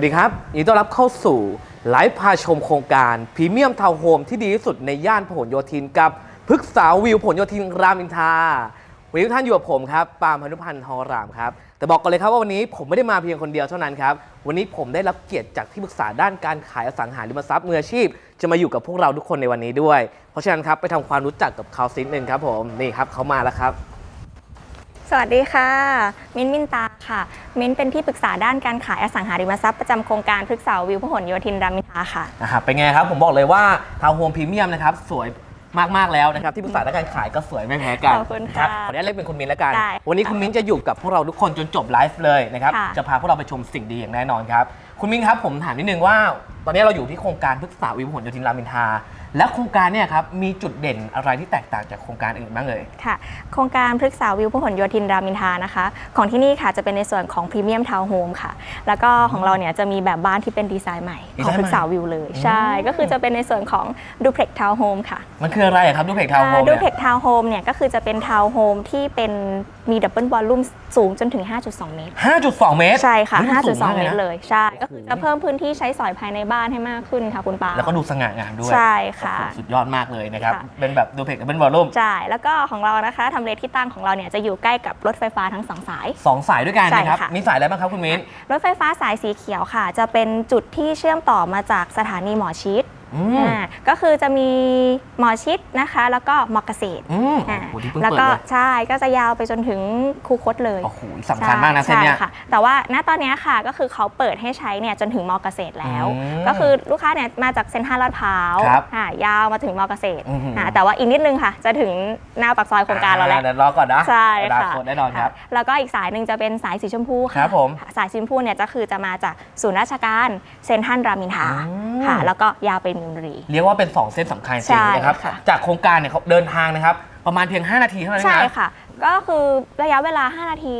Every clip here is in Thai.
สวัสดีครับยินดีต้อนรับเข้าสู่ไลฟ์พาชมโครงการพรีเมียมทาวน์โฮมที่ดีที่สุดในย่านพหลโยธินกับพฤกษาวิวพหลโยธินรามอินทราวันนี้ทุกท่านอยู่กับผมครับปาล์มพนุพันธ์ทองรามครับ แต่บอกกันเลยครับว่าวันนี้ผมไม่ได้มาเพียงคนเดียวเท่านั้นครับ วันนี้ผมได้รับเกียรติจากที่ปรึกษาด้านการขายอสังหาริมทรัพย์มืออาชีพ จะมาอยู่กับพวกเราทุกคนในวันนี้ด้วย เพราะฉะนั้นครับไปทำความรู้จักกับเขาสิหนึ่งครับผมนี่ครับเขามาแล้วครับ สวัสดีค่ะ มิ้นท์มินตาค่ะ มิ้นท์เป็นที่ปรึกษาด้านการขายอสังหาริมทรัพย์ประจำโครงการพฤกษาวิวพหลโยธินรามอินทราค่ะ นะครับเป็นไงครับ ผมบอกเลยว่าทาวน์โฮมพรีเมียมนะครับ สวยมาก ๆ แล้วนะครับ ที่ปรึกษาด้านการขายก็สวยไม่แพ้กันขอบคุณรัค่ะขออนุญาตเรียกเป็นคุณมิ้นแล้วกัน ได้วันนี้คุณมิ้นจะอยู่กับพวกเราทุกคนจนจบไลฟ์เลยนะครับ ค่ะ จะพาพวกเราไปชมสิ่งดีอย่างแน่นอนครับ คุณมิ้นครับผมถามนิดนึงว่าตอนนี้เราอยู่ที่โครงการพฤกษาวิวพหลโยธินรามอินทราและโครงการเนี่ยครับมีจุดเด่นอะไรที่แตกต่างจากโครงการอื่นบ้างเลยค่ะ โครงการพฤกษาวิวพหลโยธินรามอินทรานะคะ ของที่นี่ค่ะจะเป็นในส่วนของพรีเมียมทาวน์โฮมค่ะ แล้วก็ของเราเนี่ยจะมีแบบบ้านที่เป็นดีไซน์ใหม่ดีขไซองน์ใหม่พฤกษาวิวเลย ใช่ ก็คือจะเป็นในส่วนของดูเพล็กทาวน์โฮมค่ะ มันคืออะไรอะครับดูเพกทาวน์โฮมดูเนี่ยเพล็กทาวน์โฮมเนี่ยก็คือจะเป็นทาวน์โฮมที่เป็นมีดับเบิลวอลลุ่มสูงจนถึง 5.2 เมตร 5.2 เมตร ใช่ค่ะฮ้ยมันสูงาก5.2 เมลตนะรเลย ใช่ ก็คือโอ้โหจะเพิ่มพื้นที่ใช้สอยภายในบ้านให้มากขึ้นค่ะคุณปาแล้วก็ดูสง่างามด้วยใช่ค่ะ โอ้โหสุดยอดมากเลยนะครับ ค่ะ เป็นแบบดูเพกกับเป็นวอลลุ่มใช่แล้วก็ของเรานะคะทำเลที่ตั้งของเราเนี่ยจะอยู่ใกล้กับรถไฟฟ้าทั้งสองสาย สองสายด้วยกันนะครับใช่ค่ะ มีสายอะไรบ้างครับคุณมิ้น รถไฟฟ้าสายสีเขียวค่ะ จะเป็นจุดที่เชื่อมต่อมาจากสถานีหมอชิด อืม อ่าก็คือจะมีหมอชิดนะคะ แล้วก็มอเกษตรอืมอ่าโอ้โหที่เพิ่งแล้วเปิดก็เลยใช่ก็จะยาวไปจนถึงคูคตเลยโอ้โหสำคัญมากนะเส้นเนี้ย ใช่ค่ะ แต่ว่าณตอนเนี้ยค่ะก็คือเขาเปิดให้ใช้เนี่ยจนถึงมอเกษตรแล้ว อืมก็คือลูกค้าเนี่ยมาจากเซ็นทรัลลาดพร้าวครับอ่ายาวมาถึงมอเกษตรอื้อหืออ่าแต่ว่าอีกนิดนึงค่ะ จะถึงหน้าปากซอยโครงการเราแล้ว อ่เดี๋ยวรอก่อนนะใช่อนาค่ะคตแน่นอนครับะแล้วก็อีกสายหนึ่งจะเป็นสายสีชมพูค่ะครับผมสายสีชมพูเนี่ยจะคือจะมาจากศูนย์ราชการเซ็นทรัลรามอินทราอืม ค่ะ แล้วก็ยาวไปมินบุรี เรียกว่าเป็น 2 เส้นสำคัญจใช่ริงนะครับ ค่ะ จากโครงการเนี่ยเขาเดินทางนะครับ ประมาณเพียง 5 นาทีเท่านั้นเองใช่นะ ค่ะ ก็คือระยะเวลา 5 นาที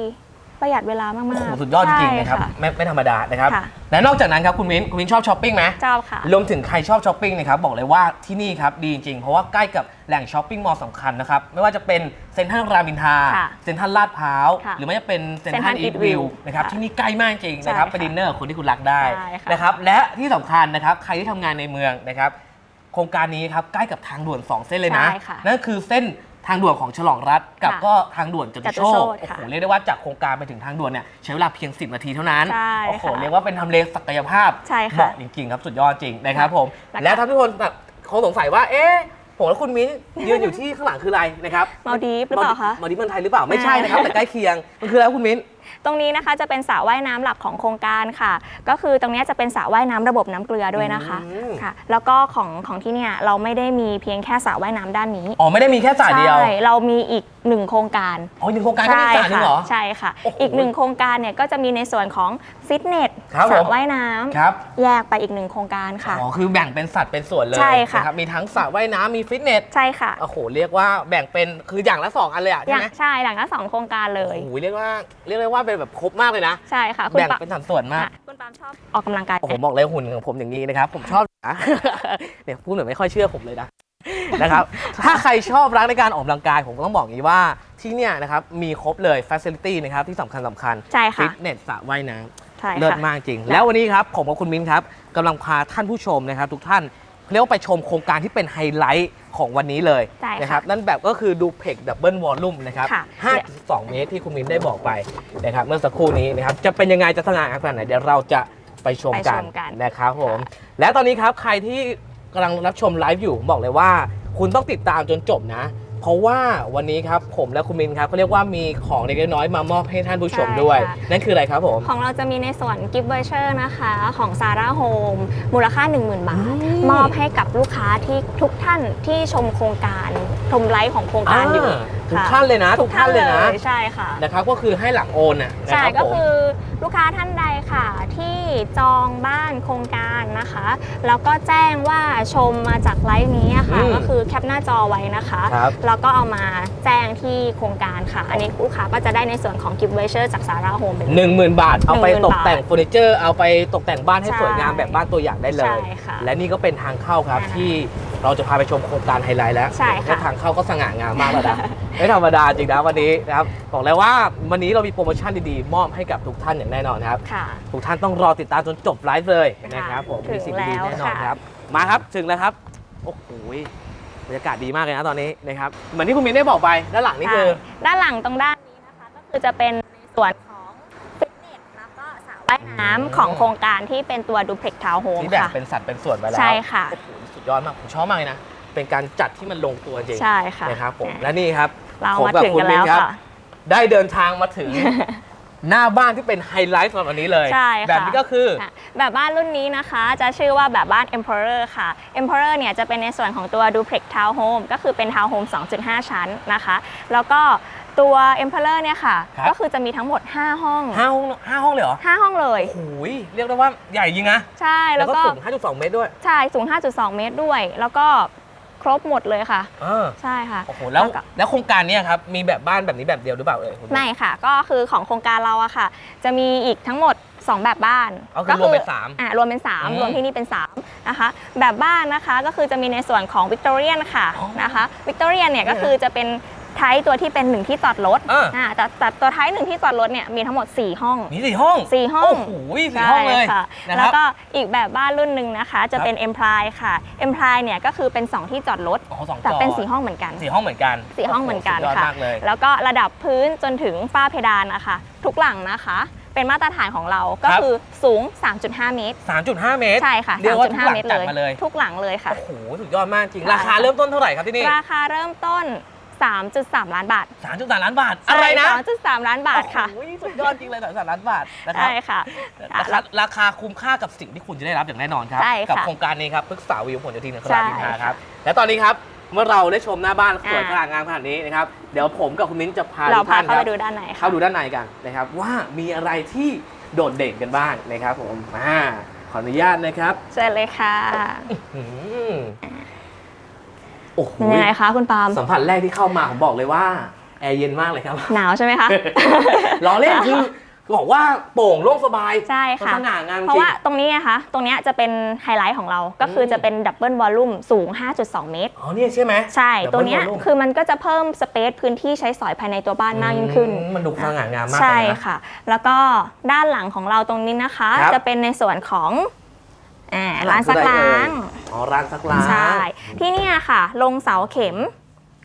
ประหยัดเวลามากโอ้โหๆสุดยอดจริงๆนะครับใช่ ไม่ไม่ธรรมดานะครับค่ะ และนอกจากนั้นครับคุณมิ้นคุณมิ้นชอบช้อปปิ้งไหมชอบค่ะ รวมถึงใครชอบช้อปปิ้งนะครับบอกเลยว่าที่นี่ครับดีจริงๆเพราะว่าใกล้กับแหล่งช้อปปิ้งมอลล์สำคัญนะครับไม่ว่าจะเป็นเซ็นทรัลรามอินทราค่ะเซ็นทรัลลาดพร้าว ค่ะหรือไม่จะเป็นเซ็นทรัล Central อีท East วิว View นะครับค่ะที่นี่ใกล้มากจริงนะครับใช่ไปค่ะดินเนอร์กับคนที่คุณรักได้ใช่ค่ะ นะครับและที่สำคัญนะครับใครที่ทำงานในเมืองนะครับโครงการนี้ครับใกล้กับทางด่วน 2 เส้นเลยนะ ใช่ค่ะนั่นคือเส้นทางด่วนของฉลองรัฐกับค่ะก็ทางด่วนจตุจตุโชโชคตโอ้ค่ะโหเรียกได้ว่าจากโครงการไปถึงทางด่วนเนี่ยใช้เวลาเพียง 10 นาทีเท่านั้นใช่โอ้โหค่ะเรียกว่าเป็นทำเลศักยภาพใช่ค่ะเหมาะจริงๆครับสุดยอดจริงนะครับผมแล้วก็ และถ้าทุกคนแบบคงสงสัยว่าเอ๊ะผมและคุณมิ้นยืนอยู่ที่ข้างหลังคืออะไรนะครับ มาดีฟหรือเปล่าคะ มาดิฟเมืองไทยหรือเปล่าไม่ใช่นะครับ แต่ใกล้เคียงมันคืออะไรครับคุณมิ้น ตรงนี้นะคะจะเป็นสระว่ายน้ำหลักของโครงการค่ะ ก็คือตรงนี้จะเป็นสระว่ายน้ำระบบน้ำเกลือด้วยนะคะอืม ค่ะ แล้วก็ของของที่เนี่ยเราไม่ได้มีเพียงแค่สระว่ายน้ำด้านนี้อ๋อ ไม่ได้มีแค่สายเดียว ใช่เรามีอีกหนึ่งโครงการ อ๋อหนึ่งโครงการก็มีสายหนึงเหรอ ใช่ค่ะ โอ้โหอีกหนึ่งโครงการเนี่ยก็จะมีในส่วนของฟิตเนสครับสระผม ว่ายน้ำครับ แยกไปอีกหนึ่งโครงการค่ะ อ๋อ คือแบ่งเป็นสัดเป็นส่วนเลยใช่ค่ะ นรับมีทั้งสระว่ายน้ำมีฟิตเนส ใช่ค่ะโอ้โห เรียกว่าแบ่งเป็น คืออย่างละสองอันเลยอะอใช่ย่างไหมใช่หลังละสองโครงการเลย โอ้โห เรียกว่า เรียกได้ว่าเป็นแบบครบมากเลยนะ ใช่ค่ะคุณแบ่งปาเป็นสัดส่วนมากค่ะคุณปาล์มชอบออกกำลังกายโอ้โหบอกเลยหุ่นของผมอย่างนี้นะครับ ผมชอบนะ เนี่ยพูดเหมือนไม่ค่อยเชื่อผมเลยนะ นะครับ ถ้าใครชอบรักในการออกกำลังกายผมก็ต้องบอกอย่างนี้ว่าที่เนี่ยนะครับมีครบเลยฟ a c i l i t y นะครับที่สำคัญสำคัญใช่ฟิค่ะตเนสสระว่ายน้ใช่ำเลิศค่ะ มากจริง แล้ววันนี้ครับ ผมกับคุณมิ้นครับกำลังพาท่านผู้ชมนะครับ ทุกท่านเรียกว่าไปชมโครงการที่เป็นไฮไลท์ ของวันนี้เลยใช่ค่ะนะครับนั่นแบบก็คือดูเพกดับเบิลวอลลุ่มนะครับค่ะ 5.2 เมตรที่คุณมิ้นได้บอกไปนะครับเมื่อสักครู่นี้นะครับจะเป็นยังไงจะสง่างามขนาดไหนเดี๋ยวเราจะไปชมกันไปชมกันนะครับผมและตอนนี้ครับใครที่กำลังรับชมไลฟ์อยู่ผมบอกเลยว่า คุณต้องติดตามจนจบนะ เพราะว่าวันนี้ครับผมและคุณมินครับเขาเรียกว่ามีของเล็กๆน้อยๆมามอบให้ท่านผู้ชมด้วย ใช่ค่ะ นั่นคืออะไรครับผม ของเราจะมีในส่วนกิฟต์เวอร์เชอร์นะคะของซาร่าโฮมมูลค่า 10,000 บาท อืม มอบให้กับลูกค้าที่ทุกท่านที่ชมโครงการชมไลฟ์ของโครงการอยู่อ่าทุกค่ะ ท่านเลยนะ ทุกท่านเลยนะใช่ค่ะ นะครับก็คือให้หลังโอนนะนะใช่ครับก็ผม คือ ลูกค้าท่านใดค่ะ ที่จองบ้านโครงการนะคะ แล้วก็แจ้งว่าชมมาจากไลฟ์นี้อะค่ะ อืมก็คือแคปหน้าจอไว้นะคะครับแล้วก็เอามาแจ้งที่โครงการค่ะ อันนี้ลูกค้าก็จะได้ในส่วนของกิฟต์เวเชอร์จากซาร่าโฮมไปเลยหนึ่งหมื่นบาท เอาไป10,000ตกแต่งเฟอร์นิเจอร์เอาไปตกแต่งบ้านให้ใช่สวยงามแบบบ้านตัวอย่างได้เลใช่ย ค่ะและนี่ก็เป็นทางเข้าครับอ่าที่เราจะพาไปชมโครงการไฮไลท์แล้วใช่ค่ะ แค่ทางเข้าก็สง่างามมากแล้วนะ ไม่ธรรมดาจริงนะวันนี้นะครับบอกเลยว่าวันนี้เรามีโปรโมชั่นดีๆ มอบให้กับทุกท่านอย่างอย่างแน่นอนครับ ค่ะ ทุกท่านต้องรอติดตามจนจบไลฟ์เลยค่ะนะครับผมถึงมีสิ่งดีๆแล้วแน่นอนค่ะ ครับ มาครับถึงแล้วครับ โอ้โหบรรยากาศดีมากเลยนะตอนนี้นะครับเหมือนที่คุณมิ้นได้บอกไปด้านหลังนี่คือใช่ด้านหลังตรงด้านนี้นะคะ ก็คือจะเป็นในส่วนของฟิตเนสแล้วก็สระว่ายน้ำของโครงการที่เป็นตัวดูเพล็กทาวโฮมที่แบ่งค่ะ เป็นสัดเป็นส่วนไปแล้วใช่ค่ะ โอ้โหสุดยอดมากผมชอบมากเลยนะ เป็นการจัดที่มันลงตัวจริงใช่ค่ะนะครับผมอะและนี่ครับ เราผมมากับถึงคุกัณนมิ้แล้นวครับค่ะ ได้เดินทางมาถึง หน้าบ้านที่เป็นไฮไลท์สำหรับวันนี้เลย ใช่ค่ะแบบนี้ก็คือค่ะแบบบ้านรุ่นนี้นะคะจะชื่อว่าแบบบ้าน Emperor ค่ะ Emperor เนี่ยจะเป็นในส่วนของตัว Duplex Townhome ก็คือเป็น Townhome 2.5 ชั้นนะคะ แล้วก็ตัว Emperor เนี่ยค่ะ ครับ ก็คือจะมีทั้งหมด 5 ห้อง ห้าห้องห้าห้องเลยเหรอ5 ห้องเลย โอ้โหเรียกได้ว่าใหญ่จริงนะใช่แล้แล้ววก็ก็ สูง5.2 เมตรด้วย ใช่ สูง 5.2 เมตรด้วย แล้วก็ ครบหมดเลยค่ะเออใช่ค่ะ โอ้โหแล้วก็ แล้วโครงการเนี้ครับมีแบบบ้านแบบนี้แบบเดียวหรือเปล่าเอ่ยคุณไม่ค่ะก็คือของโครงการเราอะค่ะ จะมีอีกทั้งหมด 2 แบบบ้านเอาคือรวมเป็นสาม อ่ารวมเป็น อืม3 รวมที่นี่เป็น3นะคะแบบบ้านนะคะก็คือจะมีในส่วนของวิกตอเรียนค่ะอ๋อนะคะวิกตอเรียนเนี่ยนี่ก็คือจะเป็น ไทป์ตัวที่เป็นหนึ่งที่จอดรถอ่า อ่าแต่แต่ตัวไทป์หนึ่งที่จอดรถเนี่ยมีทั้งหมด 4 ห้อง มีสี่ห้อง4ห้อง โอ้โหสี่ห้องเลยใช่ค่ะนะคแล้วรับ ก็อีกแบบบ้านรุ่นหนึ่งนะคะ จะเป็นครับเอ็มพลายค่ะเอ็มพลายเนี่ยก็คือเป็น 2 ที่จอดรถ อ๋อสองจอแต่เป็น4ห้องเหมือนกัน สี่ห้องเหมือนกันสี่ห้องเหมือนกันโโสุดยอดค่ะ มากเลย แล้วก็ระดับพื้นจนถึงฝ้าเพดานนะคะ ทุกหลังนะคะ เป็นมาตรฐานของเราก็ครับ คือสูง 3.5 เมตร 3.5 เมตรใช่ค่ะ เรียกว่าทุกหลัง3.5เมตรจัเลดยมาเลย ทุกหลังเลยค่ะ โอ้โห สุดยอดมากจริงใช่ราคาเริ่มต้นเท่าไหร่ครับที่นี่ ราคาเริ่มต้น 3.3 ล้านบาท3.3ล้านบาท อะไรนะใช่2.3ล้านบาทค่ะ โอ้โหสุดยอดจริงเลย3ล้านบาทนะครัใช่ค่ะ ราคาราคาคุ้มค่ากับสิ่งที่คุณจะได้รับอย่างแน่นอนครับ ใช่ค่ะกัโครงการนี้ครับพฤกษาวิวผลโยธินนคใช่ราบินทราครับ และตอนนี้ครับ เมื่อเราได้ชมหน้าบ้านสวยอ่าขนาดงามขนาดนี้นะครับ เดี๋ยวผมกับคุณมิ้นจะพาเราทุกพาท่านเข้าคไปรับดูด้านในค่ะ เข้าดูด้านในกันนะครับ ว่ามีอะไรที่โดดเด่นกันบ้างนะครับผมอ่าขออนุญาตนะครับเชิญเลยค่ะ อืม โอ้โหเป็นยังไงคะคุณปาล์มสัมผัสแรกที่เข้ามาผมบอกเลยว่าแอร์เย็นมากเลยครับ หนาวใช่ไหมคะ ล้อเล่นคือบอกว่าโปร่งโล่งสบาย ใช่ค่ะสง่างามจเพราะริงว่าตรงนี้นะคะ ตรงเนี้ยจะเป็นไฮไลท์ของเรา ก็คือจะเป็นดับเบิลวอลลุ่มสูง 5.2 เมตร อ๋อเนี่ยใช่ไหม ใช่ Double ตัวเนี้ย volume คือมันก็จะเพิ่มสเปซพื้นที่ใช้สอยภายในตัวบ้านมากยิ่งขึ้นอืมมันดูสง่างามมากใช่เลยนะค่ะ แล้วก็ด้านหลังของเราตรงนี้นะคะครับจะเป็นในส่วนของ อ่าร้านซักล้าง อ๋อร้านซักล้างใช่ ที่เนี่ยค่ะ ลงเสาเข็ม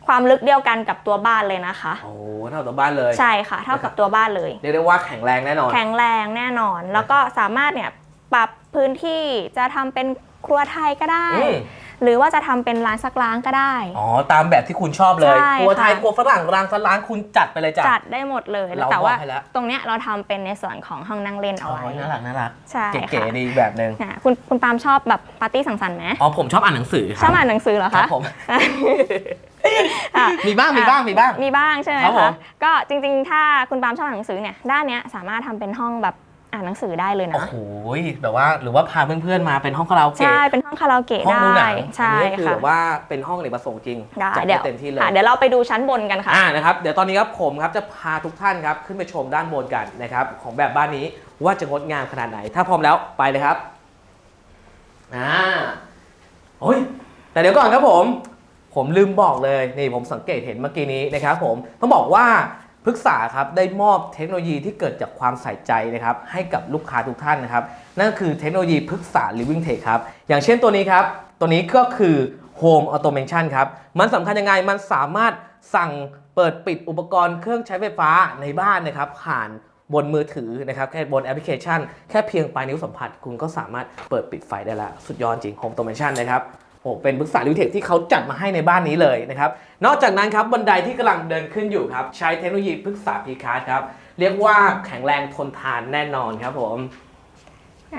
ความลึกเดียวกันกับตัวบ้านเลยนะคะ โอ้เท่าตัวบ้านเลย ใช่ค่ะ เท่ากับตัวบ้านเลยเรียกได้ว่าแข็งแรงแน่นอน แข็งแรงแน่นอน แล้วก็สามารถเนี่ยปรับพื้นที่จะทำเป็นครัวไทยก็ได้อืม หรือว่าจะทำเป็นร้านซักล้างก็ได้ อ๋อ ตามแบบที่คุณชอบเลยใช่ครัวไทยค่ะครัวฝรั่งร้านซักล้างคุณจัดไปเลยจ้ะ จัดได้หมดเลยเราแต่ว่าบอกให้แล้วตรงเนี้ยเราทำเป็นในส่วนของห้องนั่งเล่นเอาอ๋อไว้น่ารักน่ารักใช่เก๋ค่ะๆดีอีกแบบหนึ่งอะคุณคุณปาล์มชอบแบบปาร์ตี้สังสรรค์ไหมอ๋อผมชอบอ่านหนังสือคชรัอบอ่านหนังสือเหรอครัคะบผมอะมีบ้างมีบ้างมีบ้างมีบ้างใช่ไหมครับผคะมก็จริง ๆ ถ้าคุณปาล์มชอบอ่านหนังสือเนี่ยด้านเนี้ยสามารถทำเป็นห้องแบบ อ่านหนังสือได้เลยโอ้นะโหแบบว่าหรือว่าพาเพื่อนๆมาเป็นห้องคาราโอเกะ ใช่ เป็นห้องคาราโอเกะห้องได้ดูหนังใช่อันนี้ก็คือค่ะ แบบว่าเป็นห้องอเนกประสงค์จริงได้จัดเดี๋ยวได้เต็มที่เลย อะเดี๋ยวเราไปดูชั้นบนกันค่ะ อ่านะครับเดี๋ยวตอนนี้ครับผมครับจะพาทุกท่านครับขึ้นไปชมด้านบนกันนะครับของแบบบ้านนี้ว่าจะงดงามขนาดไหน ถ้าพร้อมแล้วไปเลยครับอ่าโอ้ยแต่เดี๋ยวก่อนครับผม ผมลืมบอกเลยนี่ผมสังเกตเห็นเมื่อกี้นี้นะครับผมต้องบอกว่า พฤกษาครับได้มอบเทคโนโลยีที่เกิดจากความใส่ใจนะครับให้กับลูกค้าทุกท่านนะครับ นั่นคือเทคโนโลยีพฤกษา Living Tech ครับ อย่างเช่นตัวนี้ครับ ตัวนี้ก็คือ Home Automation ครับ มันสำคัญยังไงมันสามารถสั่งเปิดปิดอุปกรณ์เครื่องใช้ไฟฟ้าในบ้านนะครับ ผ่านบนมือถือนะครับแค่บนแอปพลิเคชัน แค่เพียงปลายนิ้วสัมผัส คุณก็สามารถเปิดปิดไฟได้แล้ว สุดยอดจริง Home Automation นะครับ อ้เป็นพฤกษาลิวเทคที่เขาจัดมาให้ในบ้านนี้เลยนะครับ นอกจากนั้นครับบันไดที่กำลังเดินขึ้นอยู่ครับ ใช้เทคโนโลยีพฤกษาพีคาร์ครับ เรียกว่าแข็งแรงทนทานแน่นอนครับผม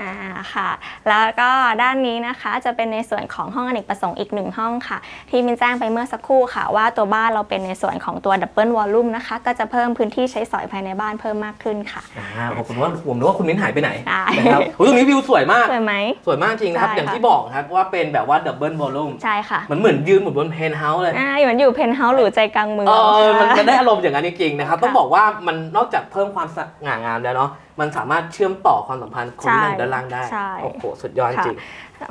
อ่าค่ะ แล้วก็ด้านนี้นะคะจะเป็นในส่วนของห้องอเนกประสงค์อีกหนึ่งห้องค่ะ ที่มินแจ้งไปเมื่อสักครู่ค่ะ ว่าตัวบ้านเราเป็นในส่วนของตัวดับเบิลวอลลุ่มนะคะ ก็จะเพิ่มพื้นที่ใช้สอยภายในบ้านเพิ่มมากขึ้นค่ะ อ่าผมว่าผมรู้ว่าคุณมิ้นหายไปไหนได้ นะครับอุ๊ยตรงนี้วิวสวยมาก สวยไหม สวยมากจริงนะครับ ใช่อย่างค่ะ ที่บอกครับว่าเป็นแบบว่าดับเบิลวอลลุ่มใช่ค่ะมันเหมือนยืนเหมือนบนเพนท์เฮาส์เลย อ่าเหมือนอยู่เพนท์เฮาส์หรือใจกลางเมืองเออมันค่ะ มันได้อารมณ์อย่างนั้นจริงๆนะครับค่ะต้องบอกว่ามันนอกจากเพิ่มความสง่างามแล้วเนาะ มันสามารถเชื่อมต่อความสัมพันธ์คนที่ใช่นั่งด้านล่างได้ใช่โอ้โหสุดยอดจริง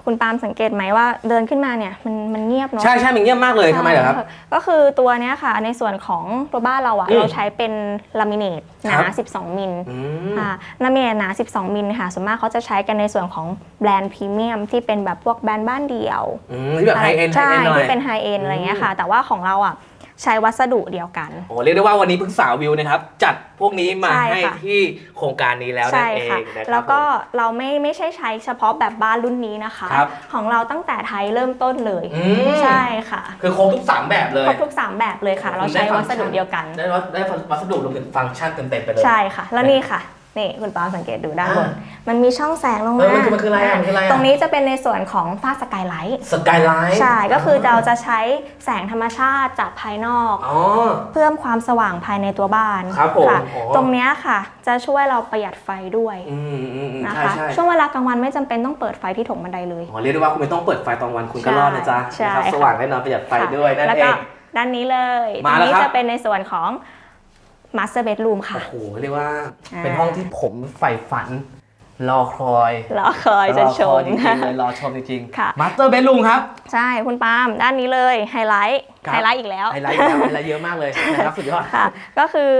คุณปาล์มสังเกตไหมว่าเดินขึ้นมาเนี่ยมันมันเงียบเนาะใช่ใช่มันเงียบมากเลยทำไมเหรอครับใช่ก็คือตัวเนี้ยค่ะในส่วนของตัวบ้านเราอะอืมเราใช้เป็นลามิเนตหนาครับ12 มิลอืมค่ะลามิเนตหนา 12 มิลค่ะส่วนมากเขาจะใช้กันในส่วนของแบรนด์พรีเมียมที่เป็นแบบพวกแบรนด์บ้านเดี่ยวอืมที่แบบไฮเอ็นไฮใช่เอ็นหน่อยที่เป็นไฮเอ็นอะไรเงี้ยค่ะ แต่ว่าของเราอะ ใช้วัสดุเดียวกัน โอ้เรียกได้ว่าวันนี้พึ่งสาววิวนะครับ จัดพวกนี้มาใช่ให้ค่ะ ที่โครงการนี้แล้วนั่ใช่นเองค่ะ นะครับแล้วก็ผม เราไม่ไม่ใช่ใช้เฉพาะแบบบ้านรุ่นนี้นะคะ ครับของเราตั้งแต่ไทยเริ่มต้นเลย อืม ใช่ค่ะคือครบทุกสามแบบเลย ครบทุก3แบบเลยค่ะ เราใช้วัสดุเดียวกัน ได้วัสได้วัสดุรวมถึงฟังก์ชันเต็มๆไปเลย ใช่ค่ะ แล้วนี่ค่ะ นี่คุณปาล์มสังเกตดูด้านบนอ่ามันมีช่องแสงลงเอมาอมันคือมันคืออะไรอะมันคืออะไรอะ ตรงนี้จะเป็นในส่วนของฝ้าสกายไลท์สกายไลท์ใช่ก็คือเราจะใช้แสงธรรมชาติจากภายนอก อ๋อ เพิ่มความสว่างภายในตัวบ้านครับผมค่ะอ๋อ ตรงเนี้ยค่ะ จะช่วยเราประหยัดไฟด้วยอืมอืมอืมนะใช่คะ ใช่ช่วงเวลากลางวันไม่จำเป็นต้องเปิดไฟที่โถงบันไดเลย อ๋อเรียกได้ว่าคุณไม่ต้องเปิดไฟตอนวันคุณก็รอดนะจ๊ะใช่นะครับค่ะ สว่างแน่นอนประหยัดไฟค่ะด้วยนั่นแล้วเอก็ง ด้านนี้เลยตมารงแล้วนี้ครับ จะเป็นในส่วนของ Master Bedroom ค่ะ โอ้โหเรียกว่าอ่าเป็นห้องที่ผมใฝ่ฝัน รอคอยรอคอยจะชรอคมอยจริงๆเลยรอชมจริงค่ะมาสเตอร์เบดรูมครับ ใช่คุณปาล์มด้านนี้เลยไฮไลท์ครับไฮไลท์อีกแล้วไฮไลท์แล้วไฮไลท์เยอะมากเลยนะครับสุดยอดค่ะก็คือ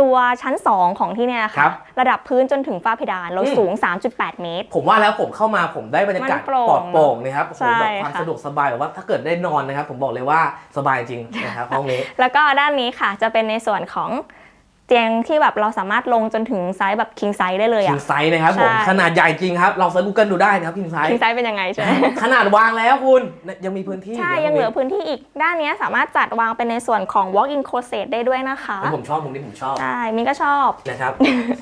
ตัวชั้น 2 ของที่เนี่ยครัค่ะบระดับพื้นจนถึงฝ้าเพดานเราอืมสูง 3.8 เมตร ผมว่าแล้วผมเข้ามาผมได้บรรยากาศมันโปร่งปลอดโปร่งนะครับโอ้โหใช่แบบความค่ะสะดวกสบายแบบว่าถ้าเกิดได้นอนนะครับ ผมบอกเลยว่าสบายจริงนะครับห้องนี้ แล้วก็ด้านนี้ค่ะจะเป็นในส่วนของ เตียงที่แบบเราสามารถลงจนถึงไซส์แบบคิงไซส์ได้เลยคิอะ งไซส์นะครับผมใช่ ขนาดใหญ่จริงครับ เราเซิร์ชกูเกิลดูได้นะครับคิงไซส์คิงไซส์เป็นยังไงใช่ไหม ขนาดวางแล้วคุณยังมีพื้นที่ใช่ดี๋วยังเหลือพรุ่พื้นที่อีกด้านนี้สามารถจัดวางเป็นในส่วนของ walk-in closet ได้ด้วยนะคะนี้ผมชอบมุมนี้ผมชอบ ใช่มินก็ชอบนะครับ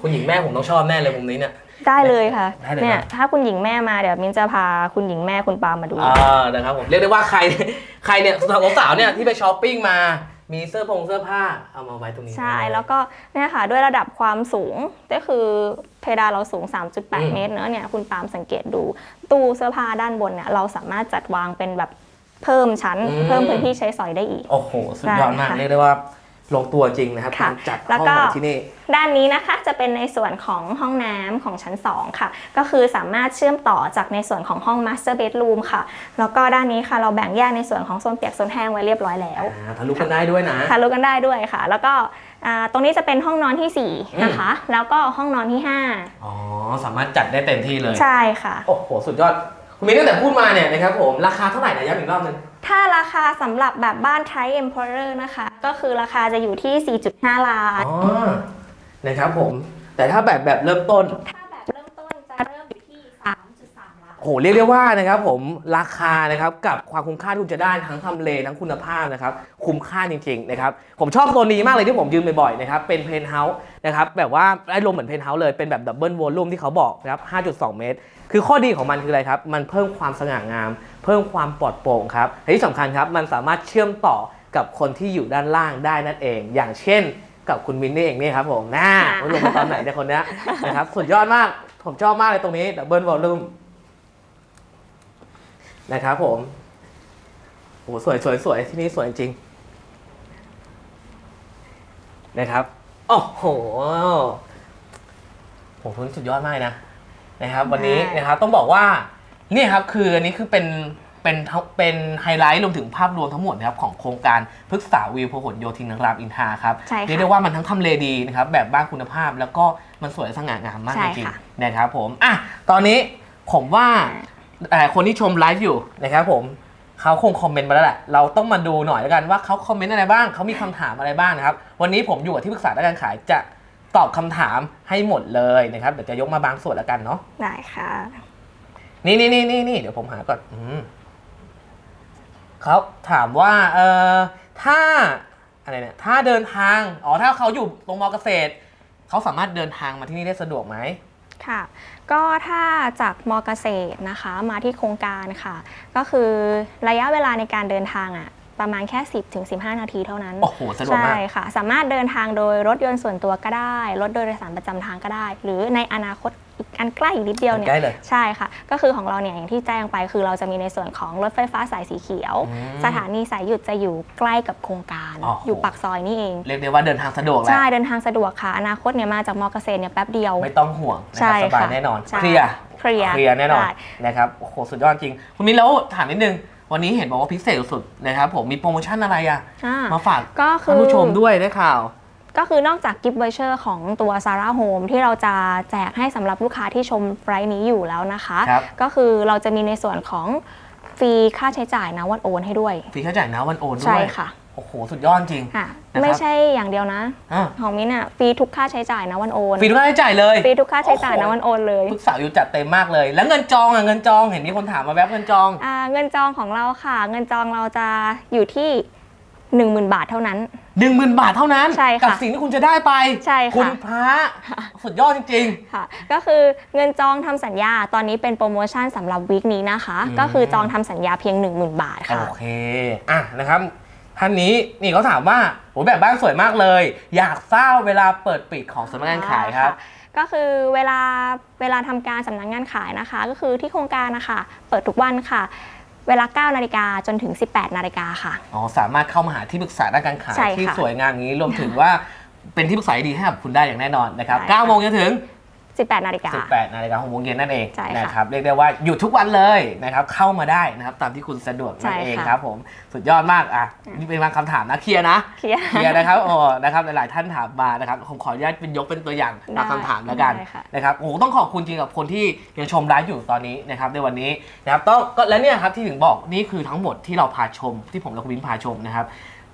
คุณหญิงแม่ผมต้องชอบแน่เลยมุมนี้เนี่ย ได้เลยค่ะได้เลยเนี่ยครับถ้าคุณหญิงแม่มาเดี๋ยวมินจะพาคุณหญิงแม่คุณปามาดู อ่านะครับผมเรียกได้ว่าใคร ใครเนี่ยสาวๆเนี่ยที่ไปช้อปปิ้งมา มีเสื้อผงเสื้อผ้าเอามาไว้ตรงนี้ใช่แล้วก็เนี่ยค่ะด้วยระดับความสูงก็คือเพดานเราสูงอืม3.8 เมตรเนอะเนี่ยคุณปาล์มสังเกตดู ตู้เสื้อผ้าด้านบนเนี่ยเราสามารถจัดวางเป็นแบบเพิ่มชั้น เพิ่มพื้นที่ใช้สอยได้อีก โอ้โห สุดยอดมากได้ค่ะเรียกได้ว่า ลงตัวจริงนะครับค่ะการจัดแล้วห้องก็มาที่นี่ ด้านนี้นะคะจะเป็นในส่วนของห้องน้ำของชั้น 2 ค่ะ ก็คือสามารถเชื่อมต่อจากในส่วนของห้อง Master Bedroom ค่ะ แล้วก็ด้านนี้ค่ะเราแบ่งแยกในส่วนของโซนเปียกโซนแห้งไว้เรียบร้อยแล้วอ่าทะลุกันได้ด้วยนะทะลุกันได้ด้วยค่ะ แล้วก็อ่าตรงนี้จะเป็นห้องนอนทีสี่อืม4นะคะ แล้วก็ห้องนอนที่อ๋อสามารถจัดได้เต็มที่เลย5ใช่ค่ะ โอ้โหสุดยอดคุณมิ้นตั้งแต่พูดมาเนี่ยนะครับผมราคาเท่าไหร่นะย้ำอีกรอบหนึง ถ้าราคาสำหรับแบบบ้าน Thai Emperor นะคะ ก็คือราคาจะอยู่ที่ 4.5 ล้าน อ๋อนะครับผม แต่ถ้าแบบแบบเริ่มต้นถ้าแบบเริ่มต้นจะเริ่มอยู่ที่ 3.3 ล้านโอ้โหเรียกได้ว่านะครับผมราคานะครับกับความคุ้มค่าที่คุณจะได้ทั้งทำเลทั้งคุณภาพนะครับคุ้มค่าจริงๆนะครับผมชอบโซนนี้มากเลยที่ผมยืนบ่อยๆนะครับเป็นเพนท์เฮาส์นะครับแบบว่าได้ลมเหมือนเพนท์เฮาส์เลยเป็นแบบดับเบิลวอลลุ่มที่เขาบอกนะครับ 5.2 เมตร คือข้อดีของมันคืออะไรครับมันเพิ่มความสง่างาม เพิ่มความปลอดโปร่งครับและที่สำคัญครับมันสามารถเชื่อมต่อกับคนที่อยู่ด้านล่างได้นั่นเอง อย่างเช่น กับคุณมินนี่เองนี่ครับผมน่าค่ะลงมาตอนไหนเนี่ยคนเนี้ยนะครับสุดยอดมากผมชอบมากเลยตรงนี้ดับเบิลวอลลุ่มนะครับผมโอ้สวยสวยสวยที่นี่สวยจริงนะครับโอ้โหผมคุณสุดยอดมากนะนะครับ วันนี้ใช่นะครับต้องบอกว่า นี่ครับคืออันนี้คือเป็นเป็นทั้งเป็นไฮไลท์รวมถึงภาพรวมทั้งหมดนะครับของโครงการพฤกษาวิวพหลโยธินรามอินทราครับใช่ค่ะเรียกได้ว่ามันทั้งทำเลดีนะครับแบบบ้านคุณภาพแล้วก็มันสวยสง่างามมากใช่จริงค่ะๆนะครับผมอะตอนนี้ผมว่าแต่คนที่ชมไลฟ์อยู่นะครับผมเขาคงคอมเมนต์มาแล้วแหละเราต้องมาดูหน่อยแล้วกันว่าเขาคอมเมนต์อะไรบ้างเขามีคำถามอะไรบ้างนะครับวันนี้ผมอยู่กับที่ปรึกษาด้านการขายจะตอบคำถามให้หมดเลยนะครับเดี๋ยวจะยกมาบางส่วนแล้วกันเนาะ ได้ค่ะ นี่นี่นี่นี่นี่เดี๋ยวผมหาก่อนอืมเขาถามว่าเอ่อถ้าอะไรเนี่ยถ้าเดินทางอ๋อถ้าเขาอยู่ตรงมอเกษตรเขาสามารถเดินทางมาที่นี่ได้สะดวกไหมค่ะ ก็ถ้าจากมอเกษตรนะคะมาที่โครงการค่ะ ก็คือระยะเวลาในการเดินทางอะ ประมาณแค่ 10ถึง15 นาทีเท่านั้น โอ้โหสะดวกมากใช่ค่ะ สามารถเดินทางโดยรถยนต์ส่วนตัวก็ได้ รถโดยสารประจำทางก็ได้ หรือในอนาคตอีกอันใกล้อีกนิดเดียวเนี่ยใกล้เลย ใช่ค่ะ ก็คือของเราเนี่ยอย่างที่แจ้งไปคือเราจะมีในส่วนของรถไฟฟ้าสายสีเขียว อืม สถานีสายหยุดจะอยู่ใกล้กับโครงการ อ๋อออยู่ปากซอยนี่เอง เรียกได้ว่าเดินทางสะดวกแหละใช่เดินทางสะดวกค่ะ อนาคตเนี่ยมาจากมอเกษตรเนี่ยแป๊บเดียว ไม่ต้องห่วงนะใช่ครับสบายค่ะแน่นอนใช่เคลียร์เคลียร์เคลียร์แน่นอนได้นะครับโอ้โหสุดยอดจริง คุณมิ้นแล้วถามนิดนึง วันนี้เห็นบอกว่าพิเศษสุดๆนะครับผมมีโปรโมชั่นอะไรอะอ่า มาฝากก็คืท่านอผู้ชมด้วยได้ข่าว ก็คือนอกจากกิฟต์เวเชอร์ของตัว Zara Home ที่เราจะแจกให้สำหรับลูกค้าที่ชมไบรท์นี้อยู่แล้วนะคะ ครับ ก็คือเราจะมีในส่วนของฟรีค่าใช้จ่ายนะวันโอนให้ด้วย ฟรีค่าจ่ายนะวันโอนด้ใช่วยค่ะโอ้โหสุดยอดจริง ค่ะ นะครับ ไม่ใช่อย่างเดียวนะ อะของมิ้นอะฟรีทุกค่าใช้จ่ายนะวันโอนฟรีทุกค่าใช้จ่ายเลย ฟรีทุกค่าใช้จ่ายโอ้นะโหวันโอนเลย ทุกสาวอยู่จัดเต็มมากเลย แล้วเงินจองอะเงินจองเห็นมีคนถามมาแวบเงินจอง อ่า เงินจองของเราค่ะ เงินจองเราจะอยู่ที่ 10,000 บาทเท่านั้น หนึ่งหมื่นบาทเท่านั้น ใช่ค่ะกับสิ่งที่คุณจะได้ไปใช่ค่ะคุณพระสุดยอดจริง ค่ะ ก็คือเงินจองทำสัญญาตอนนี้เป็นโปรโมชั่นสำหรับวีคนี้นะคะ อืม ก็คือจองทำสัญญาเพียง 10,000 บาทๆค่ะโอเค อะนะครับ ท่านนี้นี่เขาถามว่าโอ้แบบบ้านสวยมากเลย อยากทราบเวลาเปิดปิดของสำนักงานขายครับะก็คือเวลาเวลาทำการสำนักงานขายนะคะ ก็คือที่โครงการนะคะเปิดทุกวันค่ะ เวลา 9 นาฬิกาจนถึง 18 นาฬิกาค่ะ อ๋อสามารถเข้ามาหาที่ปรึกษาด้านการขายใช่ค่ะที่สวยงามอย่างนี้รวมถึงว่าเป็นที่ปรึกษาที่ดีให้กับคุณได้อย่างแน่นอนนะครับใช่ค่ะ 9โมงจนถึง 18 นาฬิกา 18นาฬิกา6โมงเย็นนั่นเองใช่ค่ะนะครับเรียกได้ว่าอยู่ทุกวันเลยนะครับเข้ามาได้นะครับตามที่คุณสะดวกนั่นเองใช่ค่ะ ครับผมสุดยอดมากอะนี่เป็นบางคำถามนะเคลียร์นะ เคลียร์ เคลียร์นะครับโอ้นะครับ หลายๆ ท่านถามมานะครับ ผมขออนุญาตเป็นยกเป็นตัวอย่างตามคำถามแล้วกันได้ค่ะ นะครับ โอ้โหต้องขอบคุณจริงกับคนที่ยังชมไลฟ์อยู่ตอนนี้นะครับในวันนี้นะครับต้องก็และเนี่ยครับที่ถึงบอกนี่คือทั้งหมดที่เราพาชมที่ผมและคุณวินพาชมนะครับ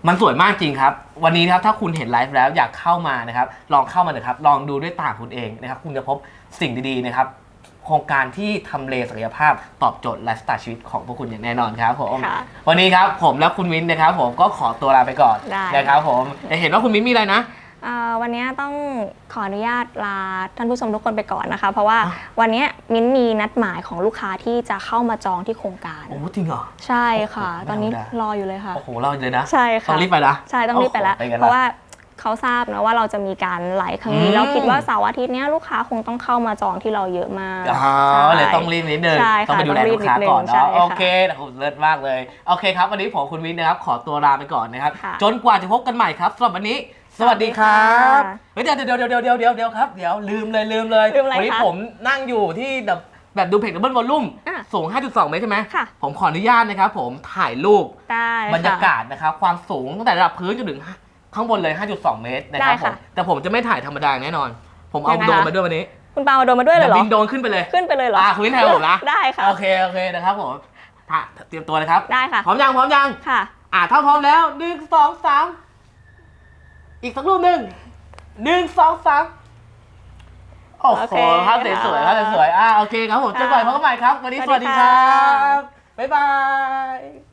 มันสวยมากจริงครับ วันนี้นะครับถ้าคุณเห็นไลฟ์แล้วอยากเข้ามานะครับ ลองเข้ามาเลยครับ ลองดูด้วยตาคุณเองนะครับ คุณจะพบสิ่งดีๆนะครับ โครงการที่ทำเลศักยภาพตอบโจทย์ไลฟ์สไตล์ชีวิตของพวกคุณอย่างแน่นอนครับผม ค่ะวันนี้ครับผมและคุณวินนะครับ ผมก็ขอตัวลาไปก่อนได้ นะครับผมแต่เห็นว่าคุณวินมีอะไรนะเอ่อ วันนี้ต้องขออนุญาตลาท่านผู้ชมทุกคนไปก่อนนะคะ เพราะว่าอะวันนี้มิ้นมีนัดหมายของลูกค้าที่จะเข้ามาจองที่โครงการ โอ้จริงเหรอ ใช่ค่ะโอ้โหตอนนี้ไม่ธรรมดารออยู่เลยค่ะ โอ้โหเราเลยนะ ใช่ค่ะต้องรีบไปละใช่ต้องรีบไปแล้วโอ้โหไปกันละเพราะว่าเขาทราบนะว่าเราจะมีการไหลครั้งนี้อืมแล้วคิดว่าเสาร์อาทิตย์เนี้ยลูกค้าคงต้องเข้ามาจองที่เราเยอะมากอ๋อใช่เลยต้องรีบนิดนึงใช่ค่ะต้องไปดูแลต้องรีลูบกค้าก่อนนิดนึงใช่เนาะค่ะโอเคโอ้โหเลิศมากเลย โอเคครับ วันนี้ผมคุณวินนะครับ ขอตัวลาไปก่อนนะครับค่ะจนกว่าจะพบกันใหม่ครับสำหรับวันนี้ สวัสดีครับสวัสดีค่ะเฮ้ยเดี๋ยวเดี๋ยวเดี๋ยวเดี๋ยวเดี๋ยวเดี๋ยวเดี๋ยวครับเดี๋ยวลืมเลยลืมเลยลืมอะไรวันี้คะผมนั่งอยู่ที่แบบแบบดูเพจดับเบิลวอลลุ่มอะสูง 5.2 เมตรใช่ไหมค่ะ ผมขออนุญาตนะครับผมถ่ายรูปได้ค่ะ บรรยากาศนะครับความสูงตั้งแต่ระดับพื้นจนถึงข้างบนเลย 5.2 เมตรนะครับได้ผค่ะมแต่ผมจะไม่ถ่ายธรรมดาแน่นอน ผมเอายังไงโดรนคะ มาด้วยวันนี้คุณปามาโดนมาด้วยเลยเหรอ บินโดรนขึ้นไปเลย ขึ้นไปเลยเหรออ่าคุณวินไทยผมนะ ได้ค่ะ โอเคโอเคนะครับผมอะเตรียมตัวเลยครับได้ค่ะ พร้อมยังพร้อมยัง ค่ะ อะถ้าพร้อมแล้วหนึ่งสองสาม อีกสักรูปหนึ่งหนึ่งสองสามโอ้โอโหเคภาพสวยๆภาพสวยๆอะโอเคครับผมค่ะเจอกันใหม่พบกันใหม่ครับ วันนี้สสวัวัสสดีดีคค่ะรับบ๊ายบาย